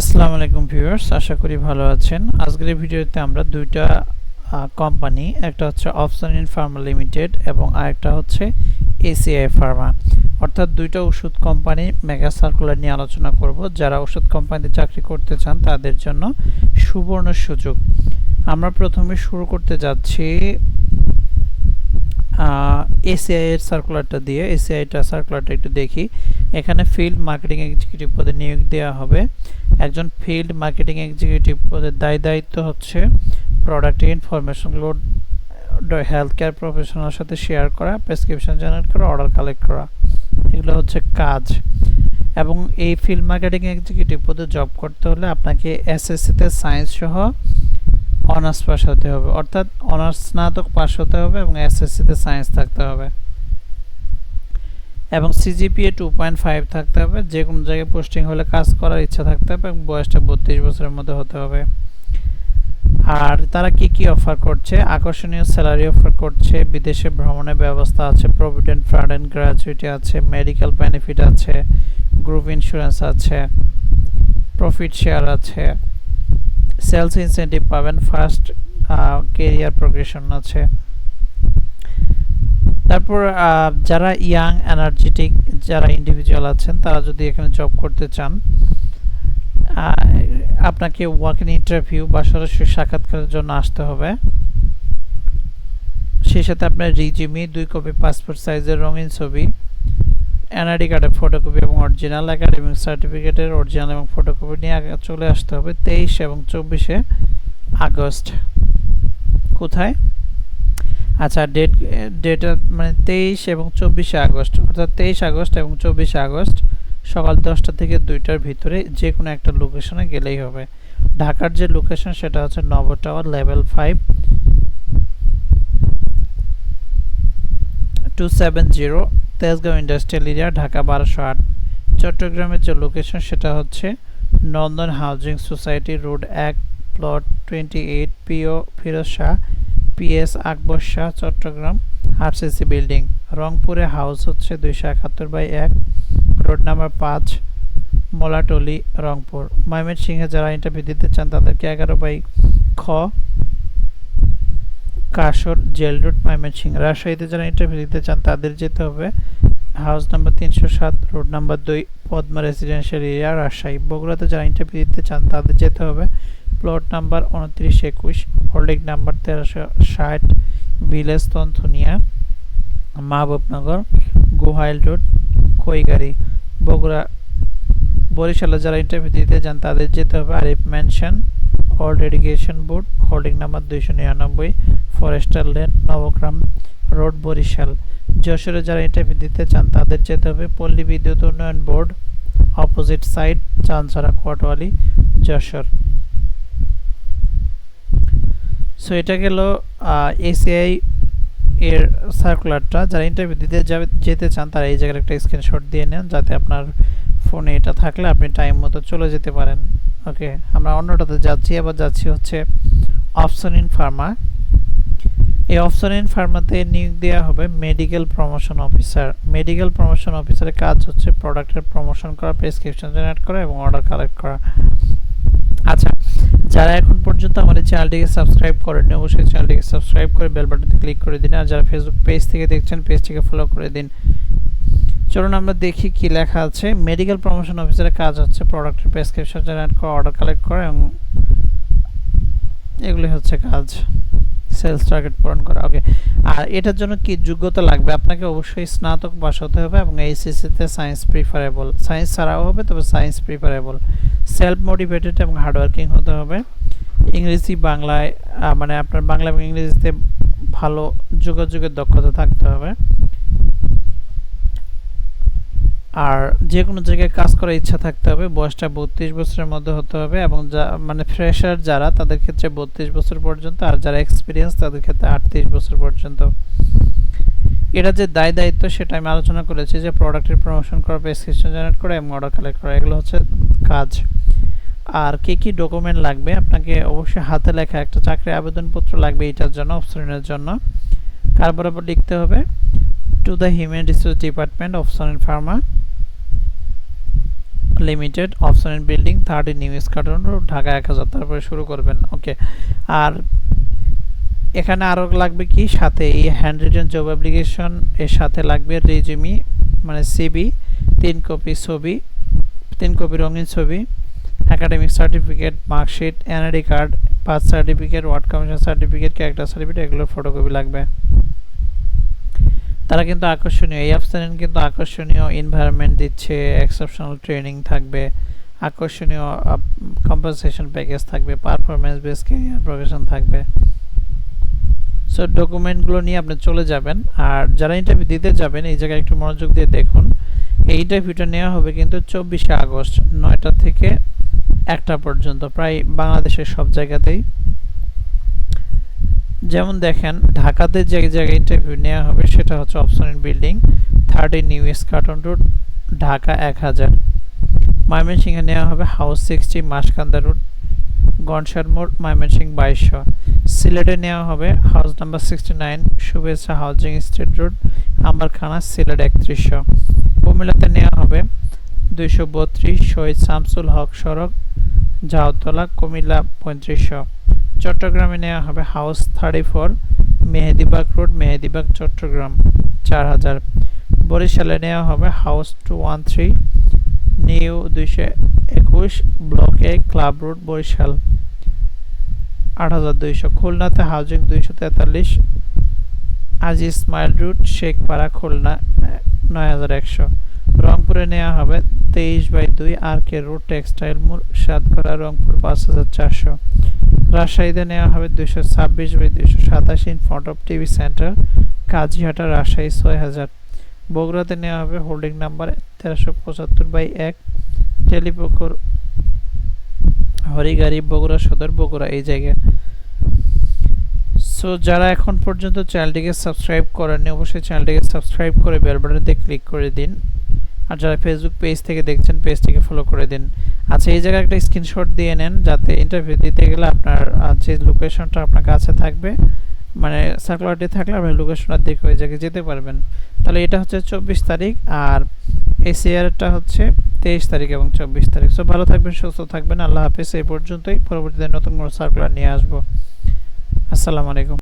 আসসালামু আলাইকুম ভিউয়ার্স, আশা করি ভালো আছেন। আজকের ভিডিওতে আমরা দুইটা কোম্পানি, একটা হচ্ছে অপশন ইন ফার্মা লিমিটেড এবং আরেকটা হচ্ছে এসিআই ফার্মা অর্থাৎ দুইটা ওষুধ কোম্পানি মেগা সার্কুলার নিয়ে আলোচনা করব। যারা ওষুধ কোম্পানিতে চাকরি করতে চান, তাদের জন্য সুবর্ণ সুযোগ। আমরা প্রথমে শুরু করতে যাচ্ছি এসিআই এর সার্কুলারটা দিয়ে এসিআইটা সার্কুলারটা একটু দেখি। এখানে ফিল্ড মার্কেটিং এক্সিকিউটিভ পদে নিয়োগ দেওয়া হবে। একজন ফিল্ড মার্কেটিং এক্সিকিউটিভ পদের দায় দায়িত্ব হচ্ছে প্রোডাক্ট ইনফরমেশনগুলো হেলথ কেয়ার প্রফেশনালের সাথে শেয়ার করা প্রেসক্রিপশন জেনারেট করা অর্ডার কালেক্ট করা। এগুলো হচ্ছে কাজ। এবং এই ফিল্ড মার্কেটিং এক্সিকিউটিভ পদে জব করতে হলে আপনাকে এসএসসিতে সায়েন্স সহ অনার্স পাস হতে হবে। অর্থাৎ অনার্স স্নাতক পাস হতে হবে এবং এসএসসিতে সায়েন্স থাকতে হবে। এবং সিজিপিএ টু পয়েন্ট ফাইভ থাকতে হবে। যে কোনো জায়গায় পোস্টিং হলে কাজ করার ইচ্ছা থাকতে হবে এবং বয়সটা বত্রিশ বছরের মধ্যে হতে হবে। আর তারা কি কি অফার করছে? আকর্ষণীয় স্যালারি অফার করছে, বিদেশে ভ্রমণের ব্যবস্থা আছে প্রভিডেন্ট ফান্ড অ্যান্ড গ্র্যাচুইটি আছে মেডিকেল বেনিফিট আছে গ্রুপ ইন্স্যুরেন্স আছে প্রফিট শেয়ার আছে। সেলস ইনসেন্টিভ পাবেন ফার্স্ট কেরিয়ার প্রোগ্রেশন আছে। তারপর যারা ইয়াং এনার্জেটিক যারা ইন্ডিভিজুয়াল আছেন, তারা যদি এখানে জব করতে চান আপনাকে ওয়াক ইন ইন্টারভিউ বা সরাসরি সাক্ষাৎকারের জন্য আসতে হবে। সেই সাথে আপনার রিজিমি দুই কপি পাসপোর্ট সাইজের রঙিন ছবি এনআইডি কার্ডের ফটোকপি এবং অরিজিনাল একাডেমিক সার্টিফিকেটের অরিজিনাল এবং ফটোকপি নিয়ে চলে আসতে হবে তেইশ এবং চব্বিশে আগস্ট। কোথায়? আচ্ছা ডেট ডেট মানে তেইশ এবং চব্বিশে আগস্ট। অর্থাৎ তেইশ আগস্ট এবং চব্বিশে আগস্ট সকাল দশটা থেকে দুইটার ভিতরে যে কোনো একটা লোকেশনে গেলেই হবে। ঢাকার যে লোকেশন সেটা হচ্ছে নব tower level five two seven zero Tejgaon industrial area, Dhaka বারোশো আট। চট্টগ্রামের যে লোকেশন সেটা হচ্ছে নন্দন হাউজিং সোসাইটি রোড এক, plot twenty eight, PO Firoz Shah, PS Akbar Shah, Chittagong RCC building. রংপুরে হাউস হচ্ছে দুইশো একাত্তর বাই এক, রোড নাম্বার পাঁচ, মোলাটলি, রংপুর। ময়মনসিংহে যারা ইন্টারভিউ দিতে চান তাদেরকে এগারো বাই খ। কাশর জেল রোড ময়মনসিংহ। রাজশাহীতে যারা ইন্টারভিউ দিতে চান, তাদের যেতে হবে হাউস নাম্বার তিনশো সাত রোড নাম্বার দুই, পদ্মা রেসিডেন্সিয়াল এরিয়া রাজশাহী। বগুড়াতে যারা ইন্টারভিউ দিতে চান, তাদের যেতে হবে প্লট নাম্বার উনত্রিশ একুশ হোল্ডিং নাম্বার তেরোশো ষাট, ভিলেজ তন্থুনিয়া মাহবুবনগর, গোহাইল রোড কৈগাড়ি বগুড়া, বরিশালে যারা ইন্টারভিউ দিতে যান তাদের যেতে হবে Arif mansion old education board holding number দুইশো নিরানব্বই forester lane, Nabagram road, Barishal. যশোরে যারা ইন্টারভিউ দিতে চান, তাদের যেতে হবে পল্লী বিদ্যুৎ উন্নয়ন বোর্ড অপোজিট সাইড চানছড়া কোয়াটওয়ালি যশোর। সো এটা গেল এসিআই এর সার্কুলারটা যারা ইন্টারভিউ দিতে যাবে, যেতে চান, তারা এই জায়গার একটা স্ক্রিনশট দিয়ে নেন, যাতে আপনার ফোনে এটা থাকলে আপনি টাইম মতো চলে যেতে পারেন। ওকে আমরা অন্যটাতে যাচ্ছি। আবার যাচ্ছি হচ্ছে অপশন ইন ফার্মা এই অপশন ইন ফার্মাতে নিয়োগ দেওয়া হবে medical promotion officer medical promotion অফিসারের কাজ হচ্ছে প্রোডাক্টের প্রমোশন করা প্রেসক্রিপশন জেনারেট করা এবং অর্ডার কালেক্ট করা। আচ্ছা যারা এখন পর্যন্ত আমাদের চ্যানেলটিকে সাবস্ক্রাইব করেননি, অবশ্যই চ্যানেলটিকে সাবস্ক্রাইব করে বেল বাটনটি ক্লিক করে দিন আর যারা ফেসবুক পেজ থেকে দেখছেন পেজটিকে ফলো করে দিন। চলুন আমরা দেখি কি লেখা আছে। মেডিকেল প্রমোশন অফিসারের কাজ হচ্ছে প্রোডাক্টের প্রেসক্রিপশন জেনারেট করা অর্ডার কালেক্ট করা এবং এগুলি হচ্ছে কাজ। সেলস টার্গেট পূরণ করা ওকে আর এটার জন্য কি যোগ্যতা লাগবে? আপনাকে অবশ্যই স্নাতক পাস হতে হবে এবং এইচএসসিতে সায়েন্স প্রিফারেবল সায়েন্স ছাড়াও হবে, তবে সায়েন্স প্রিফারেবল সেলফ মোটিভেটেড এবং হার্ডওয়ার্কিং হতে হবে। ইংরেজি বাংলায় মানে আপনার বাংলা এবং ইংরেজিতে ভালো যোগাযোগের দক্ষতা থাকতে হবে। আর যে কোনো জায়গায় কাজ করার ইচ্ছা থাকতে হবে, বয়সটা বত্রিশ বছরের মধ্যে হতে হবে এবং যা মানে ফ্রেশার যারা, তাদের ক্ষেত্রে বত্রিশ বছর পর্যন্ত আর যারা এক্সপিরিয়েন্স তাদের ক্ষেত্রে আটত্রিশ বছর পর্যন্ত। এটা যে দায় দায়িত্ব, সেটা আমি আলোচনা করেছি যে প্রোডাক্টের প্রমোশন করা প্রেসক্রিপশন জেনারেট করা এবং অর্ডার কালেক্ট করা, এগুলো হচ্ছে কাজ। আর কি কী ডকুমেন্ট লাগবে? আপনাকে অবশ্যই হাতে লেখা একটা চাকরি আবেদনপত্র লাগবে এটার জন্য, অপশনের জন্য। কার বরাবর লিখতে হবে? To the human resource department in pharma limited option building thirty new carton road Dhaka এক হাজার, তারপরে শুরু করবেন ওকে আর এখানে আরও লাগবে কি? সাথে এই হ্যান্ড রিটেন জব অ্যাপ্লিকেশন এর সাথে লাগবে রেজিউমি মানে সিবি তিন কপি ছবি, তিন কপি রঙিন ছবি academic certificate marksheet NID card birth certificate ward commission certificate character certificate এগুলোর ফটোকপি লাগবে। তারা কিন্তু আকর্ষণীয়, এই অপশানে কিন্তু আকর্ষণীয় এনভায়রনমেন্ট দিচ্ছে এক্সেপশনাল ট্রেনিং থাকবে, আকর্ষণীয় কম্পেনসেশন প্যাকেজ থাকবে পারফরমেন্স বেস ক্যারিয়ার প্রোগ্রেশন থাকবে। সো ডকুমেন্টগুলো নিয়ে আপনি চলে যাবেন, আর যারা ইন্টারভিউ দিতে যাবেন, এই জায়গায় একটু মনোযোগ দিয়ে দেখুন, এই ইন্টারভিউটা নেওয়া হবে কিন্তু চব্বিশে আগস্ট, নয়টা থেকে একটা পর্যন্ত, প্রায় বাংলাদেশের সব জায়গাতেই। যেমন দেখেন, ঢাকাতে যে জায়গায় ইন্টারভিউ নেওয়া হবে সেটা হচ্ছে Opsonin building thirty new Eskaton road Dhaka এক হাজার। ময়মনসিংহে নেওয়া হবে হাউস সিক্সটি মাসকান্দা রোড গনসার মোড়, ময়মনসিংহ বাইশশো। সিলেটে নেওয়া হবে হাউস নাম্বার সিক্সটি নাইন শুভেচ্ছা housing street road Amberkhana Sylhet একত্রিশশো। কুমিল্লাতে নেওয়া হবে দুইশো বত্রিশ, শহীদ শামসুল হক সড়ক জাউতলা কুমিল্লা পঁয়ত্রিশশো। চট্টগ্রামে নেওয়া হবে house thirty four Mehedibagh road Mehedibagh Chittagong চার হাজার। বরিশালে নেওয়া হবে house two one three, new দুইশো একুশ, ব্লক ক্লাব রোড, বরিশাল আট হাজার দুইশো। খুলনাতে হাউজিং দুইশো তেতাল্লিশ, আজি স্মাইল রুট, শেখপাড়া, খুলনা নয় হাজার একশো। রংপুরে নেওয়া হবে তেইশ বাই দুই, আর কে রোড, টেক্সটাইল মোড় সাতগড়া রংপুর পাঁচ হাজার চারশো। রাজশাহীতে নেওয়া হবে দুশো ছাব্বিশ বাই দুশো সাতাশি in front of TV centre, Kazihata, Rajshahi ছয় হাজার বগুড়াতে নেওয়া হবে হোল্ডিং নাম্বার তেরোশো পঁচাত্তর বাই এক। টেলিপুকুর হরিগাড়ি, বগুড়া সদর, বগুড়া, এই জায়গায়। সো যারা এখন পর্যন্ত চ্যানেলটিকে সাবস্ক্রাইব করেননি, অবশ্যই চ্যানেলটিকে সাবস্ক্রাইব করে বেল বাটনতে ক্লিক করে দিন। আর যারা ফেসবুক পেজ থেকে দেখছেন পেজটিকে ফলো করে দিন। আচ্ছা এই জায়গায় একটা স্ক্রিনশট দিয়ে নেন, যাতে ইন্টারভিউ দিতে গেলে আপনার যে লোকেশনটা আপনার কাছে থাকবে মানে সার্কুলারটি থাকলে আপনি লোকেশনটা দেখে ওই জায়গায় যেতে পারবেন। তাহলে এটা হচ্ছে চব্বিশ তারিখ, আর এই সিয়ারটা হচ্ছে তেইশ তারিখ এবং চব্বিশ তারিখ। সো ভালো থাকবেন, সুস্থ থাকবেন, আল্লাহ হাফিজ। এই পর্যন্তই। পরবর্তীতে নতুন কোনো সার্কুলার নিয়ে আসব। আসসালামু আলাইকুম।